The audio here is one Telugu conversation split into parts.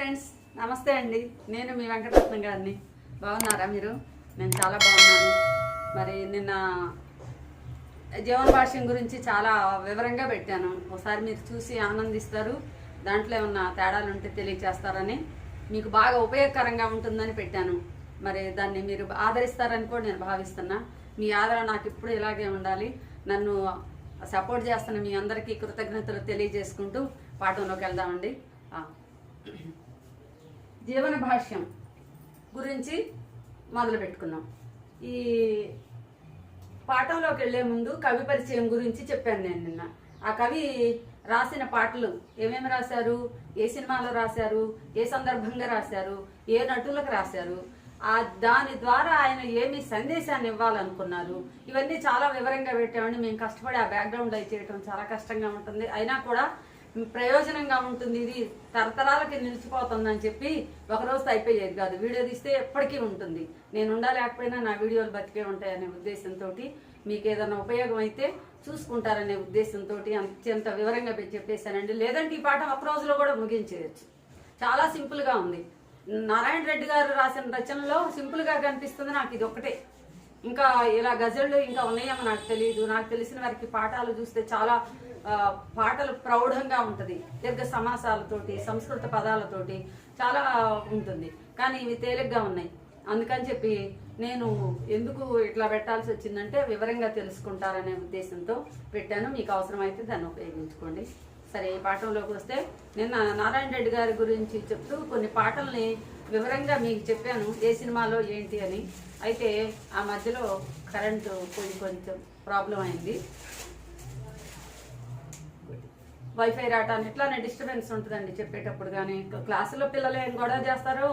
ఫ్రెండ్స్ నమస్తే అండి. నేను మీ వెంకటరత్నం గారిని. బాగున్నారా మీరు? నేను చాలా బాగున్నాను. మరి నిన్న జీవన భాష్యం గురించి చాలా వివరంగా పెట్టాను. ఒకసారి మీరు చూసి ఆనందిస్తారు. దాంట్లో ఏమన్నా తేడాలు ఉంటే తెలియచేస్తారని మీకు బాగా ఉపయోగకరంగా ఉంటుందని పెట్టాను. మరి దాన్ని మీరు ఆదరిస్తారని కూడా నేను భావిస్తున్నా. మీ ఆదరణ నాకు ఇప్పుడు ఇలాగే ఉండాలి. నన్ను సపోర్ట్ చేస్తున్న మీ అందరికీ కృతజ్ఞతలు తెలియజేసుకుంటూ పాఠంలోకి వెళ్దామండి. జీవన భాష్యం గురించి మొదలు పెట్టుకున్నాం. ఈ పాఠంలోకి వెళ్ళే ముందు కవి పరిచయం గురించి చెప్పాను నేను నిన్న. ఆ కవి రాసిన పాటలు ఏమేమి రాశారు? ఏ సినిమాలో రాశారు? ఏ సందర్భంగా రాశారు? ఏ నటులకు రాశారు? ఆ దాని ద్వారా ఆయన ఏమి సందేశాన్ని ఇవ్వాలనుకున్నారు? ఇవన్నీ చాలా వివరంగా పెట్టామండి మేము కష్టపడి ఆ బ్యాక్గ్రౌండ్ అయి చేయటం చాలా కష్టంగా ఉంటుంది. అయినా కూడా ప్రయోజనంగా ఉంటుంది. ఇది తరతరాలకి నిలిచిపోతుందని చెప్పి ఒకరోజు అయిపోయేది కాదు. వీడియో తీస్తే ఎప్పటికీ ఉంటుంది. నేను ఉండలేకపోయినా నా వీడియోలు బతికే ఉంటాయనే ఉద్దేశంతో మీకు ఏదైనా ఉపయోగం అయితే చూసుకుంటారనే ఉద్దేశంతో అత్యంత వివరంగా చెప్పేశానండి. లేదంటే ఈ పాఠం ఒక రోజులో కూడా ముగించేయచ్చు. చాలా సింపుల్గా ఉంది. నారాయణ రెడ్డి గారు రాసిన రచనలో సింపుల్గా కనిపిస్తుంది నాకు ఇది ఒకటే ఇంకా ఇలా గజళ్ళు ఇంకా ఉన్నాయేమో నాకు తెలియదు నాకు తెలిసిన వారికి పాఠాలు చూస్తే చాలా పాటలు ప్రౌఢంగా ఉంటుంది. దీర్ఘ సమాసాలతోటి సంస్కృత పదాలతోటి చాలా ఉంటుంది. కానీ ఇవి తేలిగ్గా ఉన్నాయి. అందుకని చెప్పి నేను ఎందుకు ఇట్లా పెట్టాల్సి వచ్చిందంటే వివరంగా తెలుసుకుంటారనే ఉద్దేశంతో పెట్టాను. మీకు అవసరమైతే దాన్ని ఉపయోగించుకోండి. సరే ఈ పాఠంలోకి వస్తే నిన్న నారాయణ రెడ్డి గారి గురించి చెప్తూ కొన్ని పాటల్ని వివరంగా మీకు చెప్పాను. ఏ సినిమాలో ఏంటి అని. అయితే ఆ మధ్యలో కరెంటు పోయి కొంచెం ప్రాబ్లం అయింది. వైఫై రావటాన్ని ఇట్లానే డిస్టర్బెన్స్ ఉంటుందండి చెప్పేటప్పుడు కానీ క్లాసులో పిల్లలు ఏం గొడవ చేస్తారు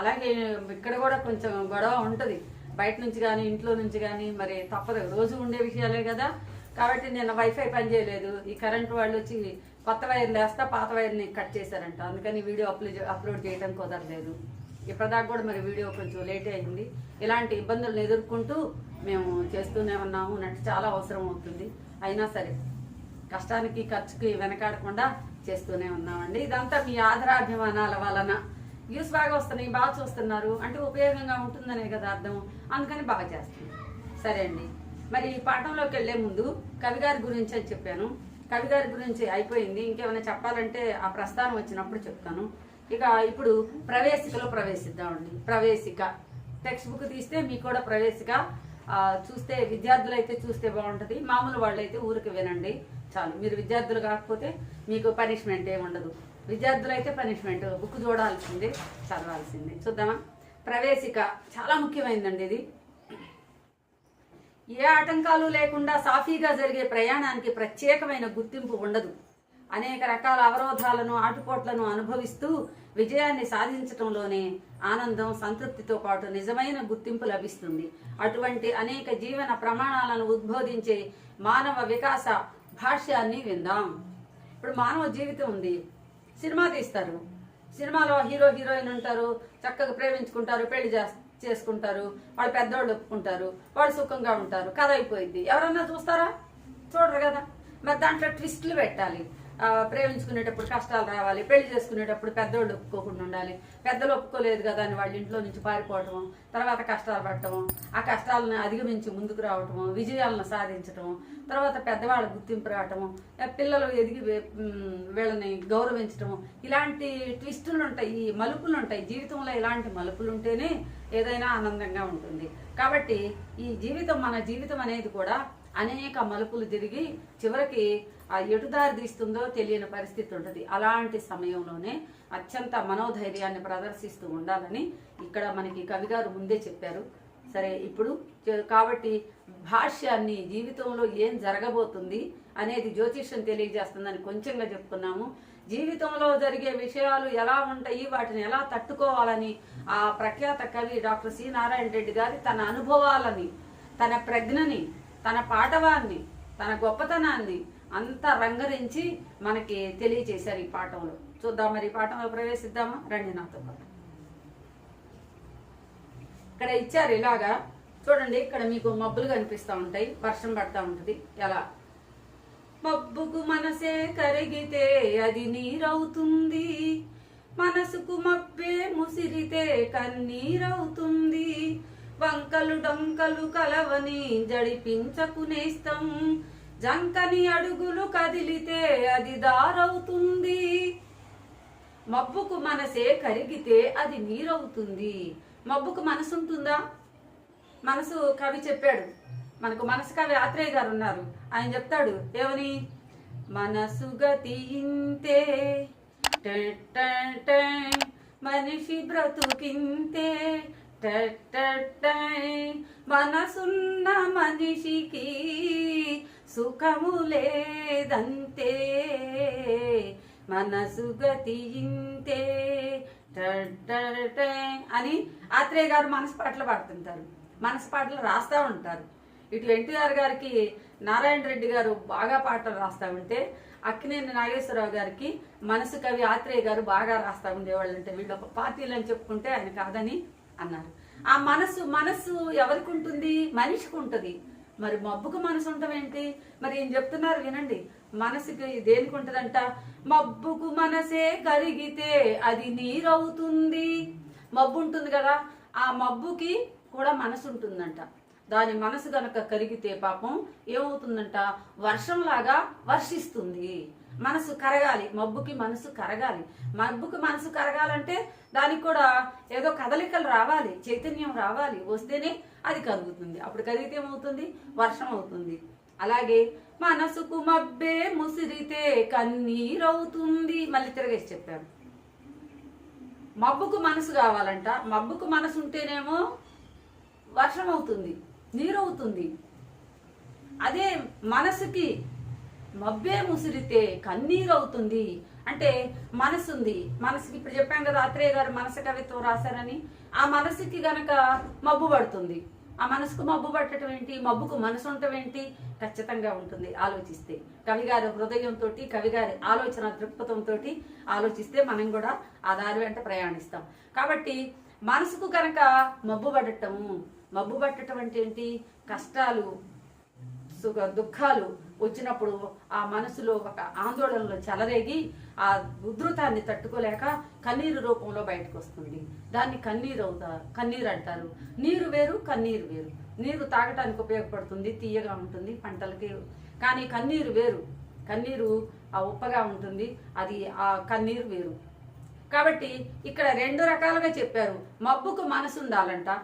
అలాగే ఇక్కడ కూడా కొంచెం గొడవ ఉంటుంది. బయట నుంచి కానీ ఇంట్లో నుంచి కానీ మరి తప్పదు. రోజు ఉండే విషయాలే కదా. కాబట్టి నేను వైఫై పని చేయలేదు. ఈ కరెంట్ వాళ్ళు వచ్చి కొత్త వైర్లు వేస్తా పాత వైర్ని కట్ చేశారంట. అందుకని వీడియో అప్లోడ్ అప్లోడ్ చేయడం కుదరలేదు. ఇప్పటిదాకా కూడా మరి వీడియో కొంచెం లేట్ అయింది. ఇలాంటి ఇబ్బందులను ఎదుర్కొంటూ మేము చేస్తూనే ఉన్నాము. నట్టు చాలా అవసరం అవుతుంది. అయినా సరే. కష్టానికి ఖర్చుకి వెనకాడకుండా చేస్తూనే ఉన్నామండి. ఇదంతా మీ ఆధారాభిమానాల వలన. వ్యూస్ బాగా వస్తున్నాయి బాగా చూస్తున్నారు. అంటే ఉపయోగంగా ఉంటుందనే కదా అర్థం. అందుకని బాగా చేస్తున్నాం. సరే అండి. మరి ఈ పాఠంలోకి వెళ్ళే ముందు కవిగారి గురించి అని చెప్పాను. కవిగారి గురించి అయిపోయింది. ఇంకేమైనా చెప్పాలంటే ఆ ప్రస్థానం వచ్చినప్పుడు చెప్తాను. ఇక ఇప్పుడు ప్రవేశికలో ప్రవేశిద్దామండి. ప్రవేశిక. టెక్స్ట్ బుక్ తీస్తే మీకు కూడా ప్రవేశిక. చూస్తే విద్యార్థులు అయితే చూస్తే బాగుంటుంది. మామూలు వాళ్ళు అయితే ఊరికి వినండి. చాలు. మీరు విద్యార్థులు కాకపోతే మీకు పనిష్మెంట్ ఏముండదు ఉండదు. విద్యార్థులు అయితే పనిష్మెంట్ బుక్ చూడాల్సిందే చదవాల్సిందే. చూద్దామా? ప్రవేశిక చాలా ముఖ్యమైనదండి ఇది. ఏ ఆటంకాలు లేకుండా సాఫీగా జరిగే ప్రయాణానికి ప్రత్యేకమైన గుర్తింపు ఉండదు. అనేక రకాల అవరోధాలను ఆటుపోట్లను అనుభవిస్తూ విజయాన్ని సాధించటంలోనే ఆనందం సంతృప్తితో పాటు నిజమైన గుర్తింపు లభిస్తుంది. అటువంటి అనేక జీవన ప్రమాణాలను ఉద్బోధించే మానవ వికాస భాష్యాన్ని విందాం. ఇప్పుడు మానవ జీవితం ఉంది. సినిమా తీస్తారు. సినిమాలో హీరో హీరోయిన్ ఉంటారు. చక్కగా ప్రేమించుకుంటారు పెళ్ళి చేసుకుంటారు. వాళ్ళు పెద్దవాళ్ళు ఒప్పుకుంటారు. వాళ్ళు సుఖంగా ఉంటారు. కథ అయిపోయింది. ఎవరన్నా చూస్తారా? చూడరు కదా. మరి దాంట్లో ట్విస్ట్లు పెట్టాలి. ప్రేమించుకునేటప్పుడు కష్టాలు రావాలి పెళ్ళి చేసుకునేటప్పుడు పెద్దోళ్ళు ఒప్పుకోకుండా ఉండాలి. పెద్దలు ఒప్పుకోలేదు కదా అని వాళ్ళ ఇంట్లో నుంచి పారిపోవటం తర్వాత కష్టాలు పడటం ఆ కష్టాలను అధిగమించి ముందుకు రావటము విజయాలను సాధించటం తర్వాత పెద్దవాళ్ళ గుర్తింపు రావటము పిల్లలు ఎదిగి వీళ్ళని గౌరవించటము ఇలాంటి ట్విస్టులు ఉంటాయి ఈ మలుపులు ఉంటాయి. జీవితంలో ఇలాంటి మలుపులు ఉంటేనే ఏదైనా ఆనందంగా ఉంటుంది. కాబట్టి ఈ జీవితం మన జీవితం అనేది కూడా అనేక మలుపులు తిరిగి చివరికి ఎటుదారి తీస్తుందో తెలియని పరిస్థితి ఉంటుంది. అలాంటి సమయంలోనే అత్యంత మనోధైర్యాన్ని ప్రదర్శిస్తూ ఉండాలని ఇక్కడ మనకి కవిగారు ముందే చెప్పారు. సరే ఇప్పుడు కాబట్టి భాష్యాన్ని జీవితంలో ఏం జరగబోతుంది అనేది జ్యోతిష్యం తెలియజేస్తుందని కొంచెంగా చెప్పుకున్నాము జీవితంలో జరిగే విషయాలు ఎలా ఉంటాయి వాటిని ఎలా తట్టుకోవాలని ఆ ప్రఖ్యాత కవి డాక్టర్ సి నారాయణ రెడ్డి గారి తన అనుభవాలని తన ప్రజ్ఞని తన పాటవాన్ని తన గొప్పతనాన్ని అంతా రంగరించి మనకి తెలియజేశారు ఈ పాఠంలో. చూద్దాం మరి ఈ పాఠంలో ప్రవేశిద్దామా? రండి నాతో పాటు. ఇక్కడ ఇచ్చారు ఇలాగా. చూడండి ఇక్కడ మీకు మబ్బులు కనిపిస్తూ ఉంటాయి వర్షం పడతా ఉంటుంది. ఎలా? మబ్బుకు మనసే కరిగితే అది నీరవుతుంది. మనసుకు మబ్బే ముసిరితే కన్నీరవుతుంది. వంకలు డొంకలు కలవని జడిపించకునేస్తాం. జంకని అడుగులు కదిలితే అది దారవుతుంది. మబ్బుకు మనసే కరిగితే అది నీరవుతుంది. మబ్బుకు మనసు ఉంటుందా? మనసు కవి చెప్పాడు. మనకు మనసు కవి ఆత్రేయ గారు ఉన్నారు. ఆయన చెప్తాడు ఏమని? మనసు గతి ఇంతే మనిషి బ్రతుకింతే మనసున్న మనిషికి సుఖము లేదంతే మనసు గతి ఇంతే అని ఆత్రేయ గారు మనసు పాటలు పాడుతుంటారు. మనసు పాటలు రాస్తా ఉంటారు. ఇటు ఎన్టీఆర్ గారికి నారాయణ రెడ్డి గారు బాగా పాటలు రాస్తా ఉంటే అక్కినేని నాగేశ్వరరావు గారికి మనసు కవి ఆత్రేయ గారు బాగా రాస్తా ఉండేవాళ్ళు అంటే వీళ్ళు ఒక పార్టీలు అని చెప్పుకుంటే ఆయన కాదని అన్నారు. ఆ మనసు మనసు ఎవరికి ఉంటుంది? మనిషికి ఉంటుంది. మరి మబ్బుకు మనసు ఏంటి? మరి ఏం చెప్తున్నారు వినండి. మనసుకి దేనికి ఉంటదంట? మబ్బుకు మనసే కరిగితే అది నీరవుతుంది. మబ్బు ఉంటుంది కదా ఆ మబ్బుకి కూడా మనసు ఉంటుందంట దాని మనసు గనక కరిగితే పాపం ఏమవుతుందంట? వర్షంలాగా వర్షిస్తుంది. మనసు కరగాలి మబ్బుకి మనసు కరగాలి. మబ్బుకి మనసు కరగాలంటే దానికి కూడా ఏదో కదలికలు రావాలి చైతన్యం రావాలి. వస్తేనే అది కరుగుతుంది అప్పుడు కరిగితే ఏమవుతుంది? వర్షం అవుతుంది. అలాగే మనసుకు మబ్బే ముసిరితే కన్నీరవుతుంది. మళ్ళీ తిరగేసి చెప్పాడు. మబ్బుకు మనసు కావాలంట. మబ్బుకు మనసు ఉంటేనేమో వర్షం అవుతుంది నీరు అవుతుంది అదే మనసుకి మబ్బే ముసిరితే కన్నీరు అవుతుంది అంటే మనసు ఉంది మనసుకి ఇప్పుడు చెప్పాం కదా ఆత్రేయ గారు మనసు కవిత్వం రాశారని. ఆ మనసుకి గనక మబ్బు పడుతుంది. ఆ మనసుకు మబ్బు పట్టడం ఏంటి? మబ్బుకు మనసు ఉండటం ఏంటి? ఖచ్చితంగా ఉంటుంది. ఆలోచిస్తే. కవిగారి హృదయంతో కవిగారి ఆలోచన దృక్పథంతో ఆలోచిస్తే మనం కూడా ఆ దారి వెంట ప్రయాణిస్తాం. కాబట్టి మనసుకు కనుక మబ్బు పడటము మబ్బు పట్టడం అంటే ఏంటి? కష్టాలు సుఖ దుఃఖాలు వచ్చినప్పుడు ఆ మనసులో ఒక ఆందోళనలో చెలరేగి ఆ ఉధృతాన్ని తట్టుకోలేక కన్నీరు రూపంలో బయటకు వస్తుంది దాన్ని కన్నీరు అవుతా కన్నీరు అంటారు. నీరు వేరు కన్నీరు వేరు. నీరు తాగటానికి ఉపయోగపడుతుంది తీయగా ఉంటుంది పంటలకి. కానీ కన్నీరు వేరు. కన్నీరు ఆ ఉప్పగా ఉంటుంది. అది ఆ కన్నీరు వేరు. కాబట్టి ఇక్కడ రెండు రకాలుగా చెప్పారు. మబ్బుకు మనసు ఉండాలంట.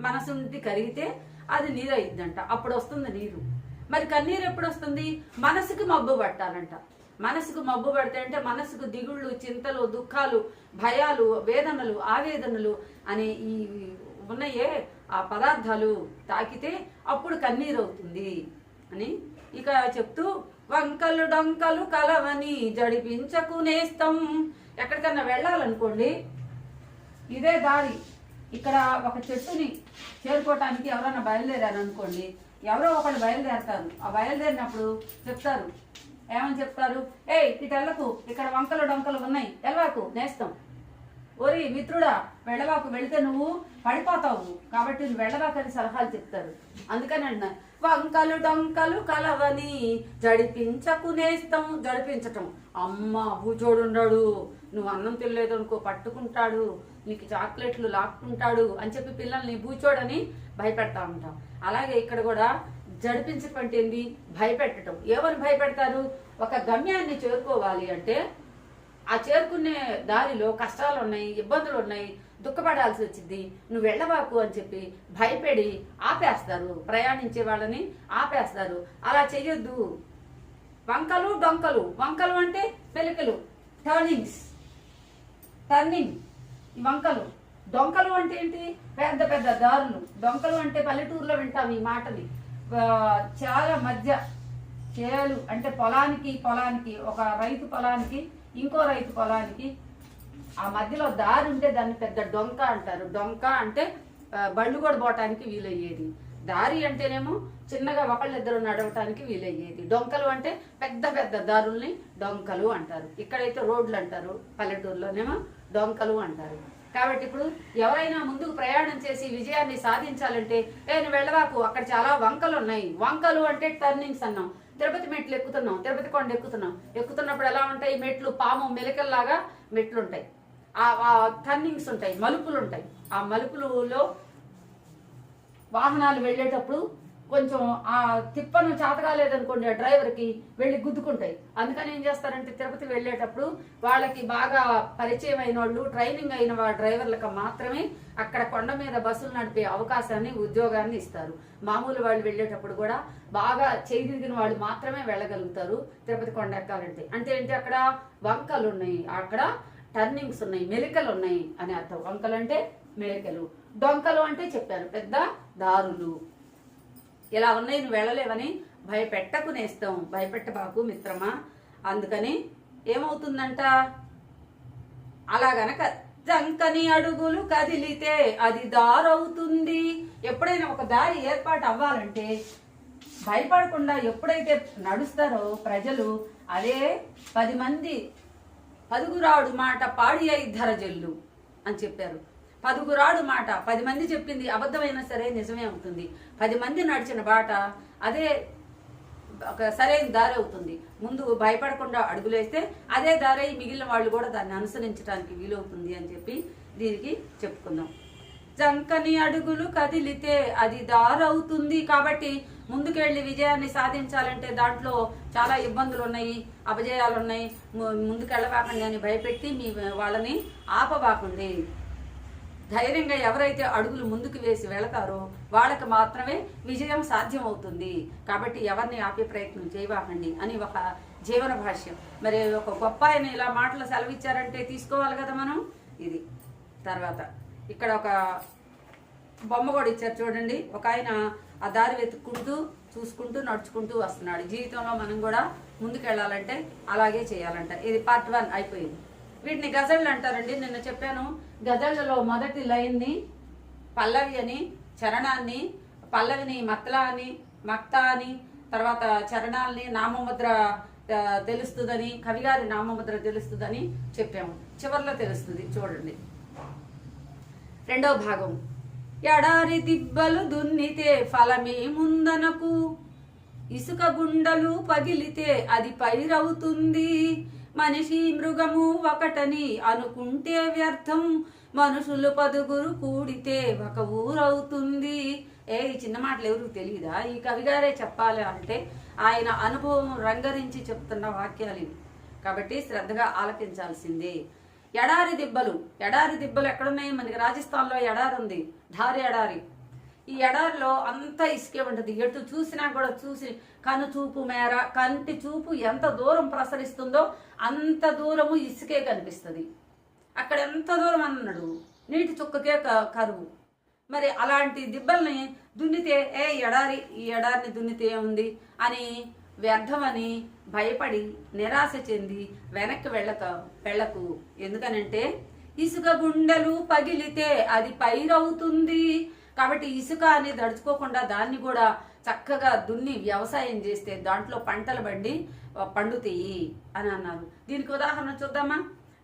మనసు కరిగితే అది నీరు అయిద్దంట అప్పుడు వస్తుంది నీరు. మరి కన్నీరు ఎప్పుడు వస్తుంది? మనసుకు మబ్బు పట్టాలంట. మనసుకు మబ్బు పడితే అంటే మనసుకు దిగుళ్ళు చింతలు దుఃఖాలు భయాలు వేదనలు ఆవేదనలు అనే ఈ ఉన్నాయే ఆ పదార్థాలు తాకితే అప్పుడు కన్నీరు అవుతుంది అని ఇక చెప్తూ వంకలు డొంకలు కలవని జడిపించకునేస్తాం ఎక్కడికన్నా వెళ్ళాలనుకోండి ఇదే దారి. ఇక్కడ ఒక చెట్టుని చేరుకోవటానికి ఎవరైనా బయలుదేరారు అనుకోండి ఎవరో ఒకళ్ళు బయలుదేరతారు. ఆ బయలుదేరినప్పుడు చెప్తారు. ఏమని చెప్తారు? ఏయ్ ఇటు వెళ్ళకు ఇక్కడ వంకలు డొంకలు ఉన్నాయి. వెళ్ళవాకు నేస్తాం. ఓరి మిత్రుడా వెళ్ళవాకు వెళితే నువ్వు పడిపోతావు. కాబట్టి నువ్వు వెళ్ళవాకని సలహాలు చెప్తారు. అందుకని అంటున్నా వంకలు డొంకలు కలవని జడిపించకు నేస్తాం జడిపించటం. అమ్మ భూచోడుండడు నువ్వు అన్నం తినలేదు అనుకో పట్టుకుంటాడు. నీకు చాక్లెట్లు లాక్కుంటాడు అని చెప్పి పిల్లల్ని భూచోడని భయపెడతా ఉంటాం అలాగే ఇక్కడ కూడా జడిపించటం ఏంది భయపెట్టడం ఏమని భయపెడతారు? ఒక గమ్యాన్ని చేరుకోవాలి అంటే ఆ చేరుకునే దారిలో కష్టాలు ఉన్నాయి ఇబ్బందులు ఉన్నాయి దుఃఖపడాల్సి వచ్చింది. నువ్వు వెళ్ళవాకు అని చెప్పి భయపెడి ఆపేస్తారు. ప్రయాణించే వాళ్ళని ఆపేస్తారు. అలా చెయ్యొద్దు. వంకలు డొంకలు. వంకలు అంటే పెలికలు. టర్నింగ్స్. టర్నింగ్. వంకలు. డొంకలు అంటే ఏంటి? పెద్ద పెద్ద దారులు. డొంకలు అంటే పల్లెటూరులో వింటాం ఈ మాటని. చాలా మధ్య చేలు అంటే పొలానికి పొలానికి ఒక రైతు పొలానికి ఇంకో రైతు పొలానికి ఆ మధ్యలో దారి ఉంటే దాన్ని పెద్ద డొంక అంటారు. డొంక అంటే బళ్ళు కూడా పోవటానికి వీలయ్యేది. దారి అంటేనేమో చిన్నగా ఒకళ్ళిద్దరు నడవటానికి వీలయ్యేది. డొంకలు అంటే పెద్ద పెద్ద దారుల్ని డొంకలు అంటారు. ఇక్కడైతే రోడ్లు అంటారు పల్లెటూరులోనేమో డొంకలు అంటారు. కాబట్టి ఇప్పుడు ఎవరైనా ముందుకు ప్రయాణం చేసి విజయాన్ని సాధించాలంటే నేను వెళ్ళవాకు అక్కడ చాలా వంకలు ఉన్నాయి. వంకలు అంటే టర్నింగ్స్ అన్నాం. తిరుపతి మెట్లు ఎక్కుతున్నాం తిరుపతి కొండ ఎక్కుతున్నాం. ఎక్కుతున్నప్పుడు ఎలా ఉంటాయి? మెట్లు పాము మెలికల్లాగా మెట్లు ఉంటాయి ఆ టర్నింగ్స్ ఉంటాయి మలుపులు ఉంటాయి ఆ మలుపులలో వాహనాలు వెళ్ళేటప్పుడు కొంచెం ఆ తిప్పను చాతకాలేదనుకోండి ఆ డ్రైవర్కి వెళ్ళి గుద్దుకుంటాయి. అందుకని ఏం చేస్తారంటే తిరుపతి వెళ్ళేటప్పుడు వాళ్ళకి బాగా పరిచయం అయిన వాళ్ళు ట్రైనింగ్ అయిన వాళ్ళ డ్రైవర్లకు మాత్రమే అక్కడ కొండ మీద బస్సులు నడిపే అవకాశాన్ని ఉద్యోగాన్ని ఇస్తారు. మామూలు వాళ్ళు వెళ్ళేటప్పుడు కూడా బాగా చేయి వాళ్ళు మాత్రమే వెళ్ళగలుగుతారు తిరుపతి కొండ ఎక్కాలంటే. అంటే ఏంటి అక్కడ వంకలు ఉన్నాయి అక్కడ టర్నింగ్స్ ఉన్నాయి మెలికలు ఉన్నాయి అని అర్థం. వంకలు అంటే మెలికలు. డొంకలు అంటే చెప్పాను పెద్ద దారులు. ఇలా ఉన్నాయి నువ్వు వెళ్ళలేవని భయపెట్టకు నేస్తాం. భయపెట్టబాకు మిత్రమా. అందుకని ఏమవుతుందంట? అలా గనక జంకని అడుగులు కదిలితే అది దారవుతుంది. ఎప్పుడైనా ఒక దారి ఏర్పాటు అవ్వాలంటే భయపడకుండా ఎప్పుడైతే నడుస్తారో ప్రజలు అదే పది మంది పదుగురాడు మాట పాడి ధర జల్లు అని చెప్పారు. పదుగురాడు మాట. పది మంది చెప్పింది అబద్ధమైనా సరే నిజమే అవుతుంది. పది మంది నడిచిన బాట అదే ఒక సరైన దారి అవుతుంది. ముందు భయపడకుండా అడుగులేస్తే అదే దారి అయి మిగిలిన వాళ్ళు కూడా దాన్ని అనుసరించడానికి వీలవుతుంది అని చెప్పి దీనికి చెప్పుకుందాం. జంకని అడుగులు కదిలితే అది దారవుతుంది కాబట్టి ముందుకెళ్ళి విజయాన్ని సాధించాలంటే దాంట్లో చాలా ఇబ్బందులు ఉన్నాయి అపజయాలు ఉన్నాయి ము- ముందుకెళ్ళబాకండి అని భయపెట్టి మీ వాళ్ళని ఆపబాకండి ధైర్యంగా ఎవరైతే అడుగులు ముందుకు వేసి వెళతారో వాళ్ళకి మాత్రమే విజయం సాధ్యం అవుతుంది కాబట్టి ఎవరిని ఆపే ప్రయత్నం చేయవాకండి అని ఒక జీవన భాష్యం. మరి ఒక గొప్ప ఆయన ఇలా మాటలు సెలవిచ్చారంటే తీసుకోవాలి కదా మనం? ఇది. తర్వాత ఇక్కడ ఒక బొమ్మ కూడా ఇచ్చారు చూడండి. ఒక ఆయన ఆ దారి వెతుక్కుంటూ చూసుకుంటూ నడుచుకుంటూ వస్తున్నాడు. జీవితంలో మనం కూడా ముందుకెళ్ళాలంటే అలాగే చేయాలంట. ఇది పార్ట్ వన్ అయిపోయింది. వీటిని గజళ్ళు అంటారండి. నిన్న చెప్పాను. గజళ్ళలో మొదటి లైన్ని పల్లవి అని చరణాన్ని పల్లవిని మత్లా అని మక్త అని తర్వాత చరణాల్ని నామముద్ర తెలుస్తుందని కవిగారి నామముద్ర తెలుస్తుందని చెప్పాము. చివర్లో తెలుస్తుంది. చూడండి. రెండవ భాగం. ఎడారి దిబ్బలు దున్నితే ఫలమే ముందనకు. ఇసుక గుండలు పగిలితే అది పైరవుతుంది. మనిషి మృగము ఒకటని అనుకుంటే వ్యర్థం. మనుషులు పదుగురు కూడితే ఒక ఊరవుతుంది. ఏ ఈ చిన్న మాటలు ఎవరికి తెలియదా ఈ కవిగారే చెప్పాలి అంటే ఆయన అనుభవం రంగరించి చెప్తున్న వాక్యాలు ఇవి. కాబట్టి శ్రద్ధగా ఆలకించాల్సిందే. ఎడారి దిబ్బలు. ఎడారి దిబ్బలు ఎక్కడున్నాయి మనకి రాజస్థాన్లో ఎడారి ఉంది. ధారి ఎడారి. ఈ ఎడారిలో అంత ఇసుకే ఉంటుంది. ఎటు చూసినా కూడా చూసి కను చూపు మేర కంటి చూపు ఎంత దూరం ప్రసరిస్తుందో అంత దూరము ఇసుకే కనిపిస్తుంది. అక్కడ ఎంత దూరం అన్నాడు? నీటి చుక్కకే క- కరువు. మరి అలాంటి దిబ్బల్ని దున్నితే ఏ ఎడారి ఈ ఎడారిని దున్నితే ఉంది అని వ్యర్థమని భయపడి నిరాశ చెంది వెనక్కి వెళ్ళక వెళ్ళకు. ఎందుకనంటే ఇసుక గుండెలు పగిలితే అది పైరవుతుంది. కాబట్టి ఇసుక అని దడుచుకోకుండా దాన్ని కూడా చక్కగా దున్ని వ్యవసాయం చేస్తే దాంట్లో పంటలు బండి పండుతాయి అని అన్నారు. దీనికి ఉదాహరణ చూద్దామా?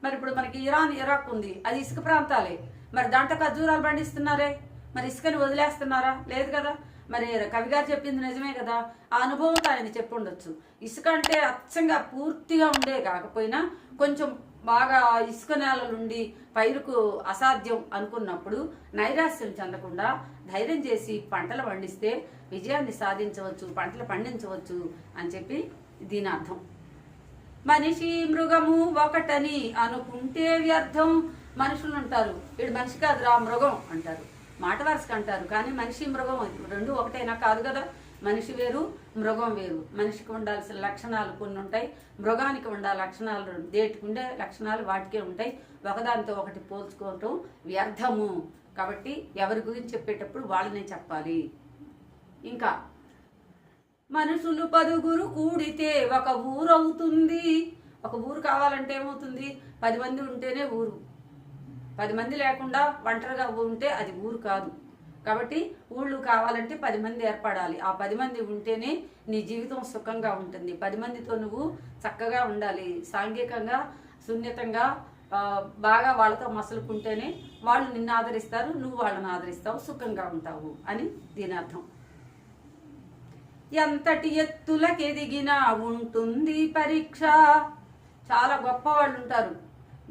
మరి ఇప్పుడు మనకి ఇరాన్ ఇరాక్ ఉంది. అది ఇసుక ప్రాంతాలే. మరి దాంట్లో ఖర్జూరాలు పండిస్తున్నారే? మరి ఇసుకని వదిలేస్తున్నారా? లేదు కదా. మరి కవి గారు చెప్పింది నిజమే కదా. ఆ అనుభవంతో ఆయన చెప్పుండొచ్చు ఇసుక అంటే అచ్చంగా పూర్తిగా ఉండే కాకపోయినా కొంచెం బాగా ఇసుక నేలలుండి పైరుకు అసాధ్యం అనుకున్నప్పుడు నైరాశ్యం చెందకుండా ధైర్యం చేసి పంటలు పండిస్తే విజయాన్ని సాధించవచ్చు పంటలు పండించవచ్చు అని చెప్పి దీని అర్థం. మనిషి మృగము ఒకటని అనుకుంటే వ్యర్థం. మనుషులు ఉంటారు వీడు మనిషి కాదురా మృగం అంటారు. మాట వరుసకు అంటారు కానీ మనిషి మృగం రెండు ఒకటేనా కాదు కదా. మనిషి వేరు మృగం వేరు. మనిషికి ఉండాల్సిన లక్షణాలు కొన్ని ఉంటాయి. మృగానికి ఉండే లక్షణాలు రెండు. దేటికి ఉండే లక్షణాలు వాటికే ఉంటాయి. ఒకదానితో ఒకటి పోల్చుకోవటం వ్యర్థము. కాబట్టి ఎవరి గురించి చెప్పేటప్పుడు వాళ్ళనే చెప్పాలి. ఇంకా మనుషులు పదుగురు కూడితే ఒక ఊరు అవుతుంది. ఒక ఊరు కావాలంటే ఏమవుతుంది? పది మంది ఉంటేనే ఊరు. పది మంది లేకుండా ఒంటరిగా ఉంటే అది ఊరు కాదు. కాబట్టి ఊళ్ళు కావాలంటే పది మంది ఏర్పడాలి. ఆ పది మంది ఉంటేనే నీ జీవితం సుఖంగా ఉంటుంది. పది మందితో నువ్వు చక్కగా ఉండాలి. సాంఘికంగా సున్నితంగా బాగా వాళ్ళతో మసలుకుంటేనే వాళ్ళు నిన్ను ఆదరిస్తారు నువ్వు వాళ్ళని ఆదరిస్తావు సుఖంగా ఉంటావు అని దీని అర్థం ఎంతటి ఎత్తులకెదిగినా ఉంటుంది పరీక్ష. చాలా గొప్ప వాళ్ళు ఉంటారు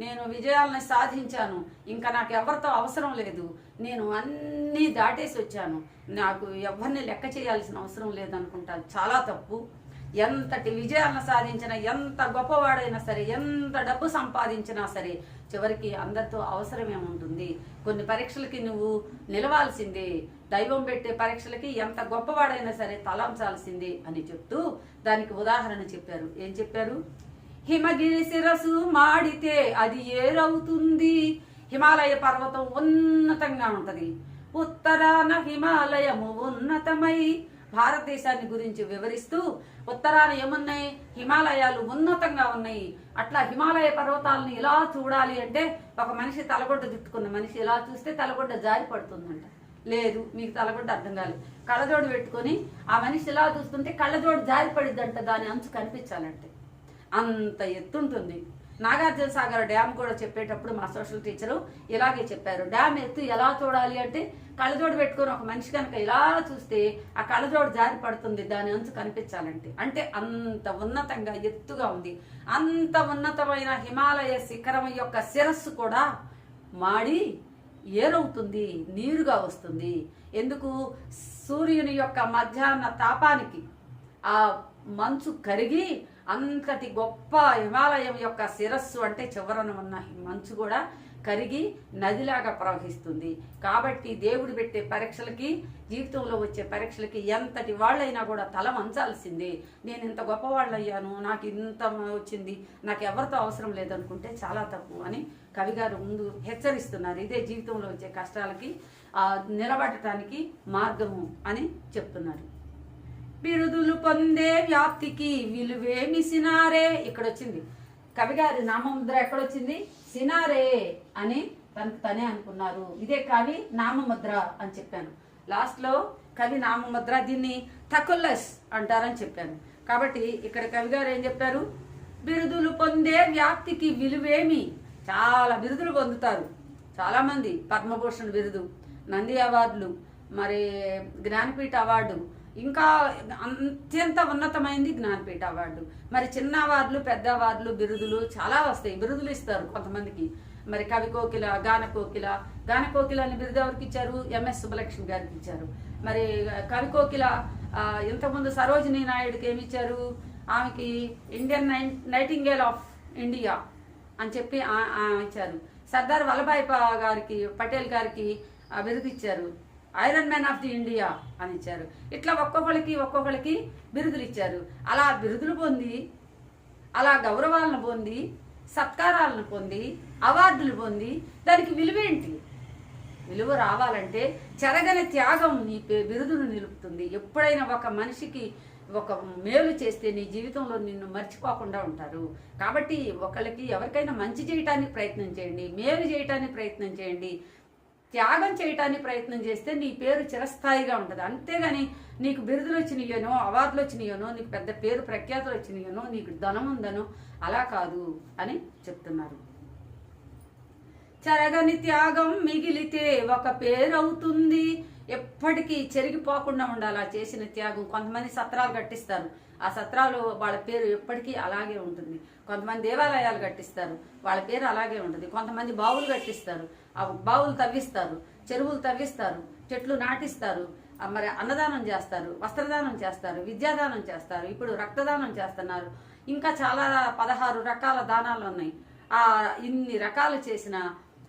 నేను విజయాలను సాధించాను. ఇంకా నాకు ఎవరితో అవసరం లేదు. నేను అన్నీ దాటేసి వచ్చాను. నాకు ఎవరిని లెక్క చేయాల్సిన అవసరం లేదనుకుంటాను. చాలా తప్పు. ఎంతటి విజయాలను సాధించినా ఎంత గొప్పవాడైనా సరే ఎంత డబ్బు సంపాదించినా సరే చివరికి అందరితో అవసరమే ఉంటుంది. కొన్ని పరీక్షలకి నువ్వు నిలవాల్సిందే. దైవం పెట్టే పరీక్షలకి ఎంత గొప్పవాడైనా సరే తలంచాల్సిందే అని చెప్తూ దానికి ఉదాహరణ చెప్పారు. ఏం చెప్పారు? హిమగిరి శిరసు మాడితే అది ఏరవుతుంది. హిమాలయ పర్వతం ఉన్నతంగా ఉంటది. ఉత్తరాన హిమాలయము ఉన్నతమై భారతదేశాన్ని గురించి వివరిస్తూ ఉత్తరాన ఏమున్నాయి? హిమాలయాలు ఉన్నతంగా ఉన్నాయి. అట్లా హిమాలయ పర్వతాలను ఇలా చూడాలి అంటే ఒక మనిషి తలగొడ్డ చుట్టుకున్న మనిషి ఇలా చూస్తే తలగొడ్డ జారి పడుతుందంట. లేదు మీకు తలగొడ్డ అర్థం కాలేదు. కళ్ళజోడు పెట్టుకొని ఆ మనిషి ఇలా చూస్తుంటే కళ్ళజోడు జారి పడిద్దంట దాని అంచు కనిపించాలంటే. అంత ఎత్తుంటుంది. నాగార్జున సాగర్ డ్యామ్ కూడా చెప్పేటప్పుడు మా సోషల్ టీచరు ఇలాగే చెప్పారు. డ్యామ్ ఎత్తు ఎలా చూడాలి అంటే కళ్ళజోడు పెట్టుకొని ఒక మనిషి కనుక ఇలా చూస్తే ఆ కళ్ళజోడు జారి పడుతుంది. దాని అంచు కనిపించాలంటే. అంటే అంత ఉన్నతంగా ఎత్తుగా ఉంది. అంత ఉన్నతమైన హిమాలయ శిఖరం యొక్క శిరస్సు కూడా మాడి ఏరవుతుంది. నీరుగా వస్తుంది. ఎందుకు? సూర్యుని యొక్క మధ్యాహ్న తాపానికి ఆ మంచు కరిగి అంతటి గొప్ప హిమాలయం యొక్క శిరస్సు అంటే చివరన ఉన్న మంచు కూడా కరిగి నదిలాగా ప్రవహిస్తుంది. కాబట్టి దేవుడు పెట్టే పరీక్షలకి జీవితంలో వచ్చే పరీక్షలకి ఎంతటి వాళ్ళైనా కూడా తల వంచాల్సిందే నేను ఇంత గొప్పవాళ్ళు అయ్యాను నాకు ఇంత వచ్చింది నాకు ఎవరితో అవసరం లేదనుకుంటే చాలా తప్పు అని కవిగారు ముందు హెచ్చరిస్తున్నారు. ఇదే జీవితంలో వచ్చే కష్టాలకి నిలబడటానికి మార్గము అని చెప్తున్నారు. బిరుదులు పొందే వ్యాప్తికి విలువేమి సినారే ఇక్కడ వచ్చింది కవిగారి నామముద్ర ఎక్కడొచ్చింది? సినారే అని తనకు తనే అనుకున్నారు. ఇదే కవి నామముద్ర అని చెప్పాను. లాస్ట్లో కవి నామముద్ర దీన్ని తకుల్లస్ అంటారని చెప్పాను. కాబట్టి ఇక్కడ కవిగారు ఏం చెప్పారు? బిరుదులు పొందే వ్యాప్తికి విలువేమి? చాలా బిరుదులు పొందుతారు. చాలా మంది పద్మభూషణ్ బిరుదు నంది అవార్డులు మరి జ్ఞానపీఠ అవార్డు ఇంకా అత్యంత ఉన్నతమైంది జ్ఞానపీఠ అవార్డు. మరి చిన్న అవార్డులు పెద్ద అవార్డులు బిరుదులు చాలా వస్తాయి. బిరుదులు ఇస్తారు కొంతమందికి. మరి కవి కోకిల గాన కోకిల గాన కోకిల అని బిరుదు ఎవరికి ఇచ్చారు? ఎంఎస్ సుబ్బలక్ష్మి గారికి ఇచ్చారు. మరి కవి కోకిల ఇంతకుముందు సరోజిని నాయుడుకి ఏమి ఇచ్చారు? ఆమెకి ఇండియన్ నైటింగేల్ ఆఫ్ ఇండియా అని చెప్పి ఇచ్చారు. సర్దార్ వల్లభాయ్ గారికి పటేల్ గారికి బిరుదు ఇచ్చారు. Iron man of the India అని ఇచ్చారు. ఇట్లా ఒక్కొక్కరికి ఒక్కొక్కరికి బిరుదులు ఇచ్చారు. అలా బిరుదులు పొంది అలా గౌరవాలను పొంది సత్కారాలను పొంది అవార్డులు పొంది దానికి విలువేంటి విలువ రావాలంటే చెరగని త్యాగం నీ బిరుదును నిలుపుతుంది. ఎప్పుడైనా ఒక మనిషికి ఒక మేలు చేస్తే నీ జీవితంలో నిన్ను మర్చిపోకుండా ఉంటారు. కాబట్టి ఒకళ్ళకి ఎవరికైనా మంచి చేయటానికి ప్రయత్నం చేయండి మేలు చేయటానికి ప్రయత్నం చేయండి. త్యాగం చేయటానికి ప్రయత్నం చేస్తే నీ పేరు చిరస్థాయిగా ఉంటుంది. అంతేగాని నీకు బిరుదులు వచ్చినాయనో అవార్డులు వచ్చినాయనో నీకు పెద్ద పేరు ప్రఖ్యాతులు వచ్చినాయనో నీకు ధనం ఉందనో అలా కాదు అని చెప్తున్నారు. చెరగని త్యాగం మిగిలితే ఒక పేరవుతుంది. ఎప్పటికీ చెరిగిపోకుండా ఉండాలి ఆ చేసిన త్యాగం. కొంతమంది సత్రాలు కట్టిస్తారు. ఆ సత్రాలు వాళ్ళ పేరు ఎప్పటికీ అలాగే ఉంటుంది. కొంతమంది దేవాలయాలు కట్టిస్తారు. వాళ్ళ పేరు అలాగే ఉంటుంది. కొంతమంది బావులు కట్టిస్తారు. బావులు తవ్విస్తారు చెరువులు తవ్విస్తారు చెట్లు నాటిస్తారు మరి అన్నదానం చేస్తారు వస్త్రదానం చేస్తారు విద్యాదానం చేస్తారు ఇప్పుడు రక్తదానం చేస్తున్నారు. ఇంకా చాలా పదహారు రకాల దానాలు ఉన్నాయి. ఆ ఇన్ని రకాలు చేసిన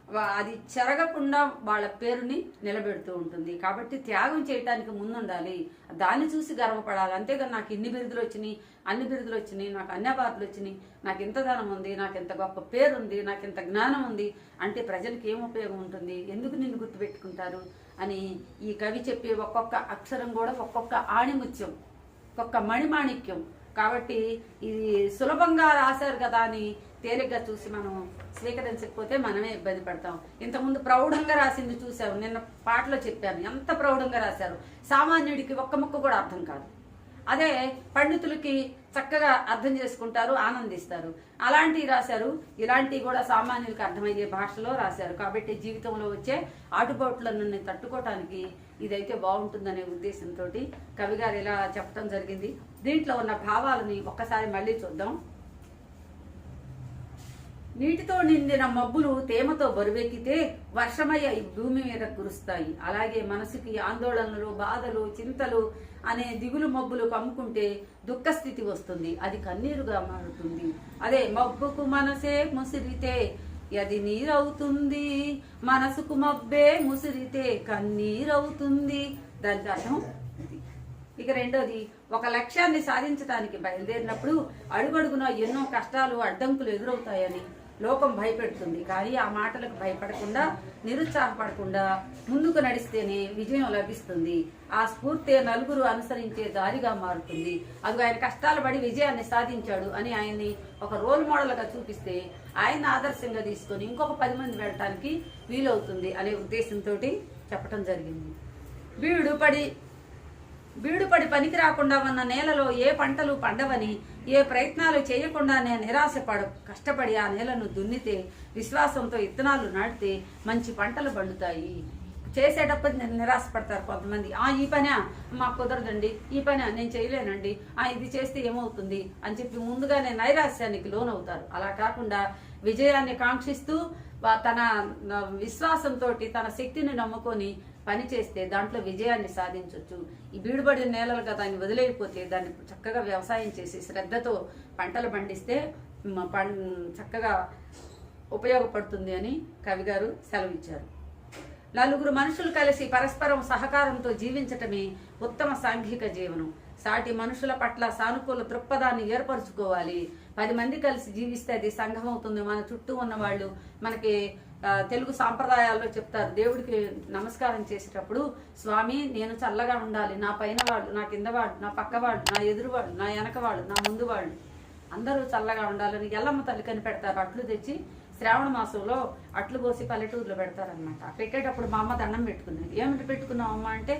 అది చెరగకుండా వాళ్ళ పేరుని నిలబెడుతూ ఉంటుంది. కాబట్టి త్యాగం చేయటానికి ముందుండాలి. దాన్ని చూసి గర్వపడాలి. అంతేగాని నాకు ఇన్ని బిరుదులు వచ్చినాయి అన్ని బిరుదులు వచ్చినాయి నాకు అన్ని అవార్డులు వచ్చినాయి నాకు ఇంత ధనం ఉంది నాకు ఇంత గొప్ప పేరు ఉంది నాకు ఇంత జ్ఞానం ఉంది అంటే ప్రజలకు ఏం ఉపయోగం ఉంటుంది? ఎందుకు నిన్ను గుర్తుపెట్టుకుంటారు? అని ఈ కవి చెప్పే ఒక్కొక్క అక్షరం కూడా ఒక్కొక్క ఆణిముత్యం ఒక్కొక్క మణిమాణిక్యం. కాబట్టి ఇది సులభంగా రాశారు కదా అని తేలిగ్గా చూసి మనం స్వీకరించకపోతే మనమే ఇబ్బంది పడతాం. ఇంతకుముందు ప్రౌఢంగా రాసింది చూసాం నిన్న పాటలో చెప్పాను. ఎంత ప్రౌఢంగా రాశారు? సామాన్యుడికి ఒక్క ముక్క కూడా అర్థం కాదు. అదే పండితులకి చక్కగా అర్థం చేసుకుంటారు ఆనందిస్తారు. అలాంటివి రాశారు ఇలాంటివి కూడా సామాన్యులకు అర్థమయ్యే భాషలో రాశారు. కాబట్టి జీవితంలో వచ్చే ఆటుపోట్లను తట్టుకోవటానికి ఇదైతే బాగుంటుందనే ఉద్దేశంతో కవిగారు ఇలా చెప్పడం జరిగింది. దీంట్లో ఉన్న భావాలని ఒక్కసారి మళ్ళీ చూద్దాం. నీటితో నిండిన మబ్బులు తేమతో బరువెక్కితే వర్షమయ్య ఈ భూమి మీద కురుస్తాయి. అలాగే మనసుకి ఆందోళనలు బాధలు చింతలు అనే దిగులు మబ్బులు కమ్ముకుంటే దుఃఖస్థితి వస్తుంది. అది కన్నీరుగా మారుతుంది. అదే మబ్బుకు మనసే ముసిరితే అది నీరవుతుంది. మనసుకు మబ్బే ముసిరితే కన్నీరవుతుంది. దానికి అర్థం ఇక రెండోది ఒక లక్ష్యాన్ని సాధించడానికి బయలుదేరినప్పుడు అడుగడుగున ఎన్నో కష్టాలు అడ్డంకులు ఎదురవుతాయని లోకం భయపెడుతుంది. కానీ ఆ మాటలకు భయపడకుండా నిరుత్సాహపడకుండా ముందుకు నడిస్తేనే విజయం లభిస్తుంది. ఆ స్ఫూర్తి నలుగురు అనుసరించే దారిగా మారుతుంది. అది ఆయన కష్టాలు పడి విజయాన్ని సాధించాడు అని ఆయన్ని ఒక రోల్ మోడల్గా చూపిస్తే ఆయన ఆదర్శంగా తీసుకొని ఇంకొక పది మంది వెళ్ళటానికి వీలవుతుంది అనే ఉద్దేశంతో చెప్పటం జరిగింది. వీడు పడి బీడుపడి పనికి రాకుండా ఉన్న నేలలో ఏ పంటలు పండవని ఏ ప్రయత్నాలు చేయకుండానే నిరాశపడ. కష్టపడి ఆ నేలను దున్నితే విశ్వాసంతో ఇత్తనాలు నాటితే మంచి పంటలు పండుతాయి. చేసేటప్పుడు నిరాశపడతారు కొంతమంది. ఆ ఈ పని మాకు కుదరదండి. ఈ పని నేను చేయలేనండి. ఆ ఇది చేస్తే ఏమవుతుంది? అని చెప్పి ముందుగానే నైరాశ్యానికి లోనవుతారు. అలా కాకుండా విజయాన్ని కాంక్షిస్తూ తన విశ్వాసంతో తన శక్తిని నమ్ముకొని పని చేస్తే దాంట్లో విజయాన్ని సాధించవచ్చు ఈ బీడుబడిన నేలలుగా దాన్ని వదిలేయకపోతే దాన్ని చక్కగా వ్యవసాయం చేసి శ్రద్ధతో పంటలు పండిస్తే చక్కగా ఉపయోగపడుతుంది అని కవిగారు సెలవిచ్చారు. నలుగురు మనుషులు కలిసి పరస్పరం సహకారంతో జీవించటమే ఉత్తమ సాంఘిక జీవనం. సాటి మనుషుల పట్ల సానుకూల దృక్పథాన్ని ఏర్పరచుకోవాలి. పది మంది కలిసి జీవిస్తే అది సంఘం అవుతుంది మన చుట్టూ ఉన్న వాళ్ళు మనకి తెలుగు సాంప్రదాయాల్లో చెప్తారు. దేవుడికి నమస్కారం చేసేటప్పుడు స్వామి నేను చల్లగా ఉండాలి. నా పైన వాళ్ళు నా కింద వాళ్ళు నా పక్క వాళ్ళు నా ఎదురు వాళ్ళు నా వెనక వాళ్ళు నా ముందు వాళ్ళు అందరూ చల్లగా ఉండాలని ఎల్లమ్మ తల్లి కనిపెడతారు అట్లు తెచ్చి శ్రావణ మాసంలో అట్లు పోసి పల్లెటూరులో పెడతారనమాట పెట్టేటప్పుడు మా అమ్మ దండం పెట్టుకున్నది ఏమిటి పెట్టుకున్నావు అమ్మ అంటే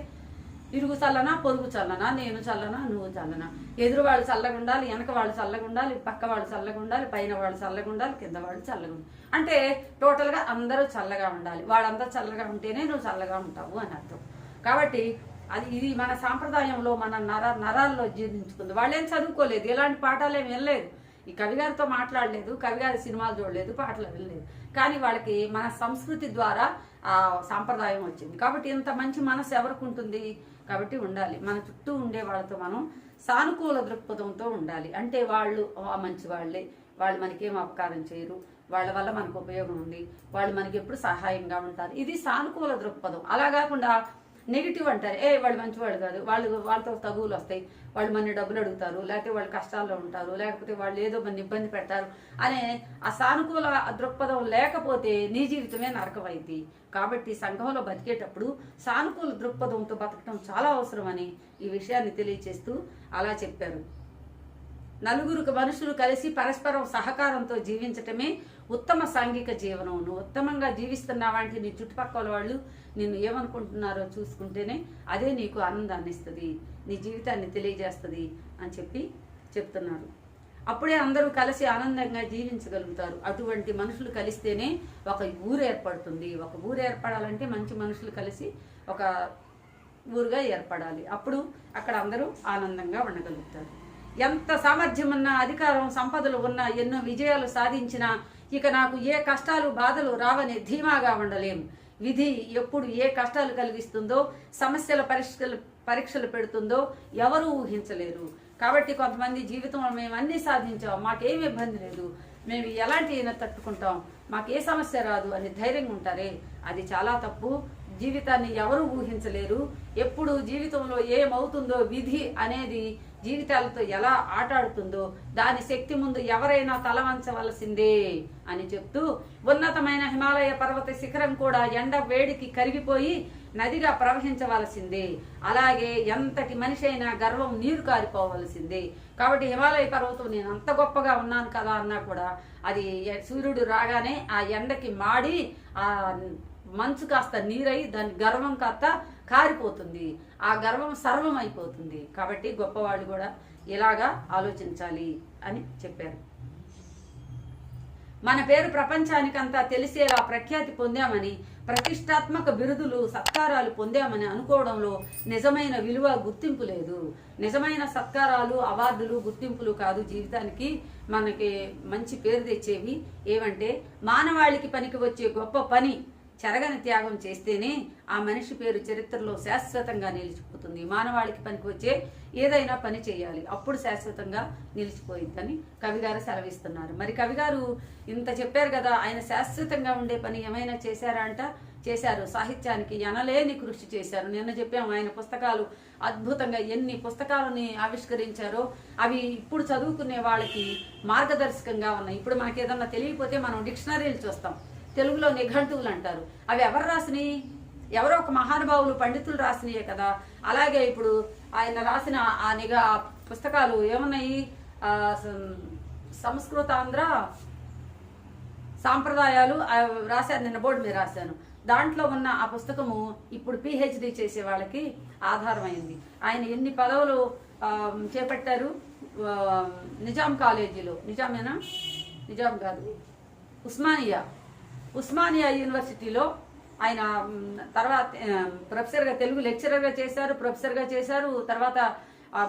ఇరుగు చల్లనా పొరుగు చల్లనా నేను చల్లనా నువ్వు చల్లనా. ఎదురు వాళ్ళు చల్లగా ఉండాలి వెనక వాళ్ళు చల్లగా ఉండాలి పక్క వాళ్ళు చల్లగా ఉండాలి పైన వాళ్ళు చల్లగా ఉండాలి కింద వాళ్ళు చల్లగా ఉండాలి. అంటే టోటల్గా అందరూ చల్లగా ఉండాలి. వాళ్ళందరూ చల్లగా ఉంటేనే నువ్వు చల్లగా ఉంటావు అని అర్థం. కాబట్టి అది ఇది మన సాంప్రదాయంలో మన నర నరాల్లో జీర్ణించుకుంది. వాళ్ళు ఏం చదువుకోలేదు ఎలాంటి పాఠాలు ఏమి వెళ్ళలేదు ఈ కవిగారితో మాట్లాడలేదు కవిగారి సినిమాలు చూడలేదు పాటలు వినలేదు. కానీ వాళ్ళకి మన సంస్కృతి ద్వారా ఆ సాంప్రదాయం వచ్చింది. కాబట్టి ఇంత మంచి మనసు ఎవరికి ఉంటుంది? కాబట్టి ఉండాలి. మన చుట్టూ ఉండే వాళ్ళతో మనం సానుకూల దృక్పథంతో ఉండాలి. అంటే వాళ్ళు మంచి వాళ్ళే. వాళ్ళు మనకేం అపకారం చేయరు. వాళ్ళ వల్ల మనకు ఉపయోగం ఉంది. వాళ్ళు మనకి ఎప్పుడు సహాయంగా ఉంటారు. ఇది సానుకూల దృక్పథం. అలా కాకుండా నెగిటివ్ అంటారు. ఏ వాళ్ళు మంచివాళ్ళు కాదు. వాళ్ళు వాళ్ళతో తగువులు వస్తాయి. వాళ్ళు మన డబ్బులు అడుగుతారు. లేకపోతే వాళ్ళు కష్టాల్లో ఉంటారు. లేకపోతే వాళ్ళు ఏదో మన ఇబ్బంది పెడతారు. అనే ఆ సానుకూల దృక్పథం లేకపోతే నీ జీవితమే నరకమైంది కాబట్టి సంఘంలో బతికేటప్పుడు సానుకూల దృక్పథంతో బతకడం చాలా అవసరమని ఈ విషయాన్ని తెలియచేస్తూ అలా చెప్పారు. నలుగురు మనుషులు కలిసి పరస్పరం సహకారంతో జీవించటమే ఉత్తమ సాంఘిక జీవనం నువ్వు ఉత్తమంగా జీవిస్తున్నావంటే నీ చుట్టుపక్కల వాళ్ళు నిన్ను ఏమనుకుంటున్నారో చూసుకుంటేనే అదే నీకు ఆనందాన్ని ఇస్తుంది నీ జీవితాన్ని తెలియజేస్తుంది అని చెప్పి చెప్తున్నారు. అప్పుడే అందరూ కలిసి ఆనందంగా జీవించగలుగుతారు. అటువంటి మనుషులు కలిస్తేనే ఒక ఊరు ఏర్పడుతుంది. ఒక ఊరు ఏర్పడాలంటే మంచి మనుషులు కలిసి ఒక ఊరుగా ఏర్పడాలి. అప్పుడు అక్కడ అందరూ ఆనందంగా ఉండగలుగుతారు. ఎంత సామర్థ్యం ఉన్నా అధికారం సంపదలు ఉన్నా ఎన్నో విజయాలు సాధించినా ఇక నాకు ఏ కష్టాలు బాధలు రావని ధీమాగా ఉండలేము విధి ఎప్పుడు ఏ కష్టాలు కలిగిస్తుందో సమస్యల పరీక్షలు పరీక్షలు పెడుతుందో ఎవరూ ఊహించలేరు. కాబట్టి కొంతమంది జీవితంలో మేము అన్ని సాధించాం మాకేం ఇబ్బంది లేదు. మేము ఎలాంటి అయినా తట్టుకుంటాం మాకు ఏ సమస్య రాదు అని ధైర్యంగా ఉంటారే. అది చాలా తప్పు. జీవితాన్ని ఎవరు ఊహించలేరు. ఎప్పుడు జీవితంలో ఏమవుతుందో విధి అనేది జీవితాలతో ఎలా ఆటాడుతుందో దాని శక్తి ముందు ఎవరైనా తల వంచవలసిందే అని చెప్తూ ఉన్నతమైన హిమాలయ పర్వత శిఖరం కూడా ఎండ వేడికి కరిగిపోయి నదిగా ప్రవహించవలసిందే. అలాగే ఎంతటి మనిషి అయినా గర్వం నీరు కారిపోవలసిందే. కాబట్టి హిమాలయ పర్వతం నేను అంత గొప్పగా ఉన్నాను కదా అన్నా కూడా అది సూర్యుడు రాగానే ఆ ఎండకి మాడి ఆ మంచు కాస్త నీరై దాని గర్వం కాస్త కారిపోతుంది. ఆ గర్వం సర్వం అయిపోతుంది కాబట్టి గొప్పవాళ్ళు కూడా ఇలాగా ఆలోచించాలి అని చెప్పారు. మన పేరు ప్రపంచానికంతా తెలిసేలా ప్రఖ్యాతి పొందామని ప్రతిష్టాత్మక బిరుదులు సత్కారాలు పొందామని అనుకోవడంలో నిజమైన విలువ గుర్తింపు లేదు. నిజమైన సత్కారాలు అవార్డులు గుర్తింపులు కాదు జీవితానికి మనకి మంచి పేరు తెచ్చేవి. ఏమంటే మానవాళికి పనికి వచ్చే గొప్ప పని చెరగని త్యాగం చేస్తేనే ఆ మనిషి పేరు చరిత్రలో శాశ్వతంగా నిలిచిపోతుంది. మానవాళికి పనికి వచ్చే ఏదైనా పని చేయాలి. అప్పుడు శాశ్వతంగా నిలిచిపోయిద్దని కవిగారు సెలవిస్తున్నారు. మరి కవిగారు ఇంత చెప్పారు కదా ఆయన శాశ్వతంగా ఉండే పని ఏమైనా చేశారా అంట? చేశారు. సాహిత్యానికి ఎనలేని కృషి చేశారు. నిన్న చెప్పాము ఆయన పుస్తకాలు అద్భుతంగా ఎన్ని పుస్తకాలని ఆవిష్కరించారో అవి ఇప్పుడు చదువుకునే వాళ్ళకి మార్గదర్శకంగా ఉన్నాయి. ఇప్పుడు మనకి ఏదన్నా తెలియకపోతే మనం డిక్షనరీలు చూస్తాం. తెలుగులో నిఘంటువులు అంటారు. అవి ఎవరు రాసినాయి? ఎవరో ఒక మహానుభావులు పండితులు రాసినయే కదా. అలాగే ఇప్పుడు ఆయన రాసిన ఆ నిఘా పుస్తకాలు ఏమున్నాయి? సంస్కృతాంధ్ర సాంప్రదాయాలు రాశాను నిన్న బోర్డు మీద రాశాను. దాంట్లో ఉన్న ఆ పుస్తకము ఇప్పుడు పిహెచ్డి చేసే వాళ్ళకి ఆధారమైంది. ఆయన ఎన్ని పదవులు చేపట్టారు? నిజాం కాలేజీలో. నిజామేనా? నిజాం కాదు. ఉస్మానియా. ఉస్మానియా యూనివర్సిటీలో ఆయన తర్వాత ప్రొఫెసర్గా తెలుగు లెక్చరర్గా చేశారు ప్రొఫెసర్గా చేశారు తర్వాత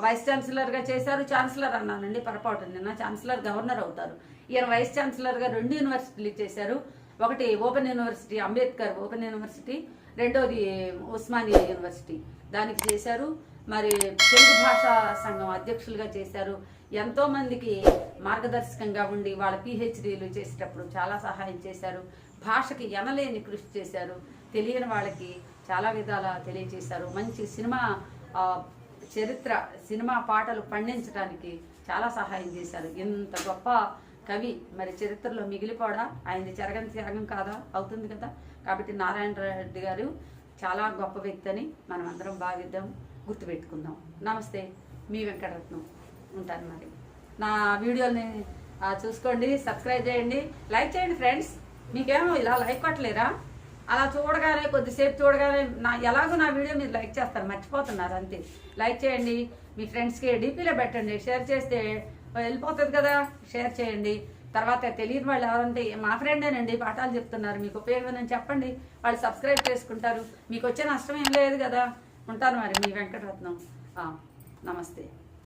వైస్ ఛాన్సలర్గా చేశారు ఛాన్సలర్ అన్నానండి పొరపాటు నిన్న ఛాన్సలర్ గవర్నర్ అవుతారు. ఈయన వైస్ ఛాన్సలర్గా రెండు యూనివర్సిటీలు చేశారు ఒకటి open university Ambedkar open university రెండోది ఉస్మానియా యూనివర్సిటీ. దానికి చేశారు. మరి తెలుగు భాషా సంఘం అధ్యక్షులుగా చేశారు. ఎంతో మందికి మార్గదర్శకంగా ఉండి వాళ్ళ పిహెచ్డీలు చేసేటప్పుడు చాలా సహాయం చేశారు. భాషకి ఎనలేని కృషి చేశారు. తెలియని వాళ్ళకి చాలా విధాలా తెలియజేశారు. మంచి సినిమా చరిత్ర సినిమా పాటలు పండించడానికి చాలా సహాయం చేశారు. ఇంత గొప్ప కవి మరి చరిత్రలో మిగిలిపోడా? ఆయనది చెరగని త్యాగం కాదా? అవుతుంది కదా? కాబట్టి నారాయణ రెడ్డి గారు చాలా గొప్ప వ్యక్తి అని మనం అందరం భావిద్దాం గుర్తుపెట్టుకుందాం. నమస్తే మీ వెంకటరత్నం ఉంటాను మరి. నా వీడియోని చూసుకోండి సబ్స్క్రైబ్ చేయండి లైక్ చేయండి ఫ్రెండ్స్. మీకేమో ఇలా లైక్ కొట్టలేరా? అలా చూడగానే కొద్దిసేపు చూడగానే నా ఎలాగో నా వీడియో మీరు లైక్ చేస్తారు మర్చిపోతున్నారు అంతే. లైక్ చేయండి మీ ఫ్రెండ్స్కి డీపీలో పెట్టండి షేర్ చేస్తే వెళ్ళిపోతుంది కదా షేర్ చేయండి. తర్వాత తెలియని వాళ్ళు ఎవరంటే మా ఫ్రెండేనండి పాఠాలు చెప్తున్నారు మీకు ఉపయోగం చెప్పండి. వాళ్ళు సబ్స్క్రైబ్ చేసుకుంటారు. మీకు వచ్చే నష్టం ఏం లేదు కదా. ఉంటాను మరి మీ వెంకటరత్నం. నమస్తే.